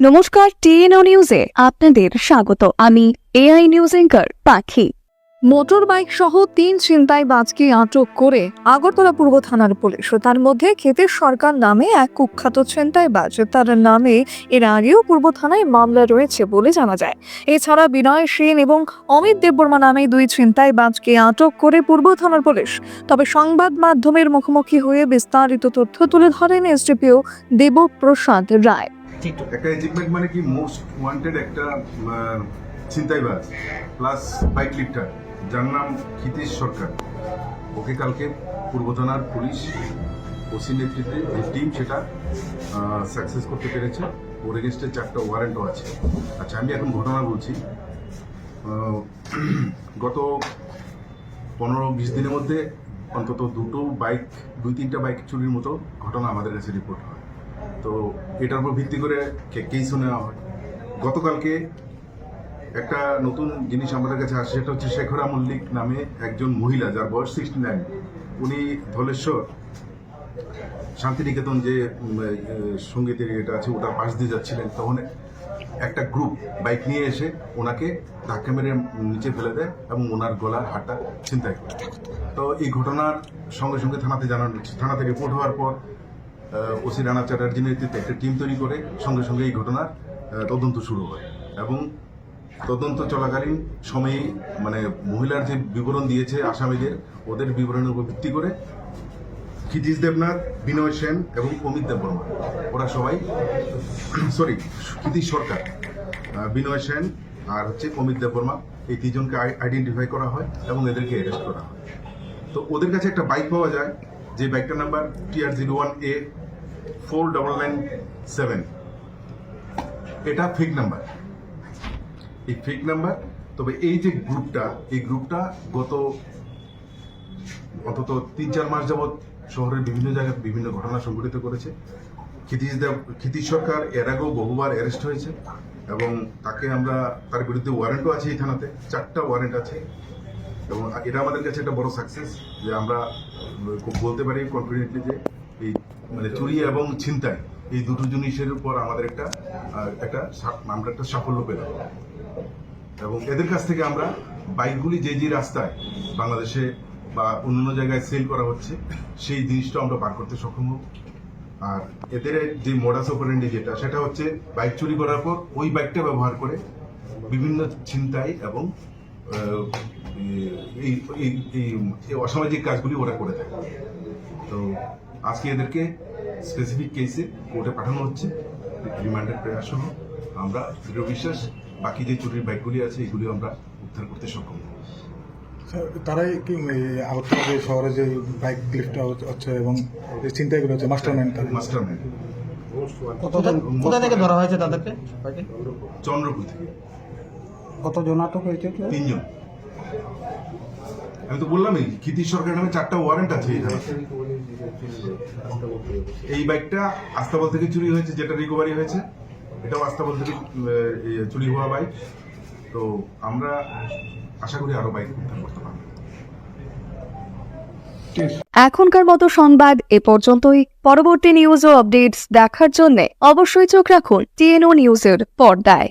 নমস্কার, টিএনও নিউজে আপনাদের স্বাগত। আমি AI news anchor Pakhi. Motor bike সহ তিন ছিনতাইবাজকে আটক করে আগরতলা পূর্ব থানার পুলিশ। তার মধ্যে ক্ষেতের সরকার নামে এক কুখ্যাত ছিনতাইবাজ। তার নামে এর আগেও পূর্ব থানায় মামলা রয়েছে বলে জানা যায়। এছাড়া বিনয় সেন এবং অমিত দেববর্মা নামে দুই ছিনতাইবাজকে আটক করে পূর্ব থানার পুলিশ। তবে সংবাদ মাধ্যমের মুখোমুখি হয়ে বিস্তারিত তথ্য তুলে ধরেন এসডিপিও দেবপ্রসাদ রায়। একটা অ্যাচিভমেন্ট মানে কি মোস্ট ওয়ান্টেড একটা ছিনতাইবাজ প্লাস বাইক লিফটার যার নাম ক্ষিতীশ সরকার। ওকে কালকে পূর্ব থানার পুলিশ, ওসি নেতৃত্বে যে টিম সেটা সাকসেস করতে পেরেছে। ওর এগেনস্টে চারটা ওয়ারেন্টও আছে। আচ্ছা আমি এখন ঘটনা বলছি। গত পনেরো বিশ দিনের মধ্যে অন্তত দুটো বাইক দুই তিনটা বাইক চুরির মতো ঘটনা আমাদের কাছে রিপোর্ট হয়। তো এটার উপর ভিত্তি করে কেস নেওয়া হয়। গতকালকে একটা নতুন জিনিস আমাদের কাছে আসে, সেটা হচ্ছে শেখরা মল্লিক নামে একজন মহিলা, যার বয়স সিক্সটি নাইন উনি ধলেশ্বর, শান্তিনিকেতন যে সঙ্গীতের এটা আছে, ওটা পাশ দিয়ে যাচ্ছিলেন। তখন একটা গ্রুপ বাইক নিয়ে এসে ওনাকে ধাক্কা মেরে নিচে ফেলে দেয় এবং ওনার গলার হাটটা ছিনতাই করে। তো এই ঘটনার সঙ্গে সঙ্গে থানাতে জানানো থানা থেকে রিপোর্ট হওয়ার পর ওসি রানা চ্যাটার্জির নেতৃত্বে একটা টিম তৈরি করে সঙ্গে সঙ্গে এই ঘটনার তদন্ত শুরু হয়। এবং তদন্ত চলাকালীন সময়ে মানে মহিলার যে বিবরণ দিয়েছে আসামিদের, ওদের বিবরণের উপর ভিত্তি করে ক্ষিতীশ দেবনাথ, বিনয় সেন এবং অমিত দেববর্মা ওরা সবাই সরি ক্ষিতীশ সরকার বিনয় সেন আর হচ্ছে অমিত দেববর্মা এই তিনজনকে আইডেন্টিফাই করা হয় এবং এদেরকে অ্যারেস্ট করা হয়। তো ওদের কাছে একটা বাইক পাওয়া যায় যে বাইকটার number TR zero one A four double nine seven. এটা ফেক নাম্বার এই ফেক নাম্বার তবে এই যে গ্রুপটা এই গ্রুপটা গত অন্তত তিন চার মাস যাবৎ শহরের বিভিন্ন জায়গায় বিভিন্ন ঘটনা সংঘটিত করেছে। ক্ষিতীশ দেব, ক্ষিতীশ সরকার এর আগেও বহুবার অ্যারেস্ট হয়েছে এবং তাকে আমরা, তার বিরুদ্ধে ওয়ারেন্টও আছে এই থানাতে, চারটা ওয়ারেন্ট আছে। এবং এটা আমাদের কাছে একটা বড় সাকসেস যে আমরা বলতে পারি কনফিডেন্টলি যে এই মানে চুরি এবং ছিনতাই, এই দুটো জিনিসের উপর আমাদের একটা একটা আমরা একটা সাফল্য পেলাম। এবং এদের কাছ থেকে আমরা বাইকগুলি যে যে রাস্তায় বাংলাদেশে বা অন্যান্য জায়গায় সেল করা হচ্ছে, সেই জিনিসটা আমরা বার করতে সক্ষম হব। আর এদের যে মোডাস অপারেন্ডি যেটা, সেটা হচ্ছে বাইক চুরি করার পর ওই বাইকটা ব্যবহার করে বিভিন্ন ছিনতাই এবং এই এই- এই এই অসামাজিক কাজগুলি ওরা করে থাকে। তো আজকে এদেরকে স্পেসিফিক কেসে কোর্টে পাঠানো হচ্ছে। রিমান্ডের প্রয়াস সহ আমরা দৃঢ় বিশ্বাস বাকি যে চুরির বাইকগুলি আছে এগুলি আমরা উদ্ধার করতে সক্ষম হব। তারাই কি আগরতলা যে শহরে যে বাইক লিফটটা হচ্ছে এবং যে চিন্তাগুলো হচ্ছে মাস্টার মাইন্ড মাস্টার ম্যান কোথা- থেকে ধরা হয়েছে তাদেরকে? চন্দ্রপুর থেকে। কতজন আটক হয়েছে? তিনজন। আমি তো বললামই ক্ষিতীশ সরকার নামে চারটা ওয়ারেন্ট আছে এখানে। এই বাইকটা আস্তাবল থেকে চুরি হয়েছে যেটা রিকভারি হয়েছে এটাও আস্তাবল থেকে চুরি হওয়া বাইক তো আমরা আশা করি আরও বাইক উদ্ধার করতে পারব। এখনকার মতো সংবাদ এ পর্যন্তই। পরবর্তী নিউজ ও আপডেটস দেখার জন্য অবশ্যই চোখ রাখুন টিএনও নিউজের পর্দায়।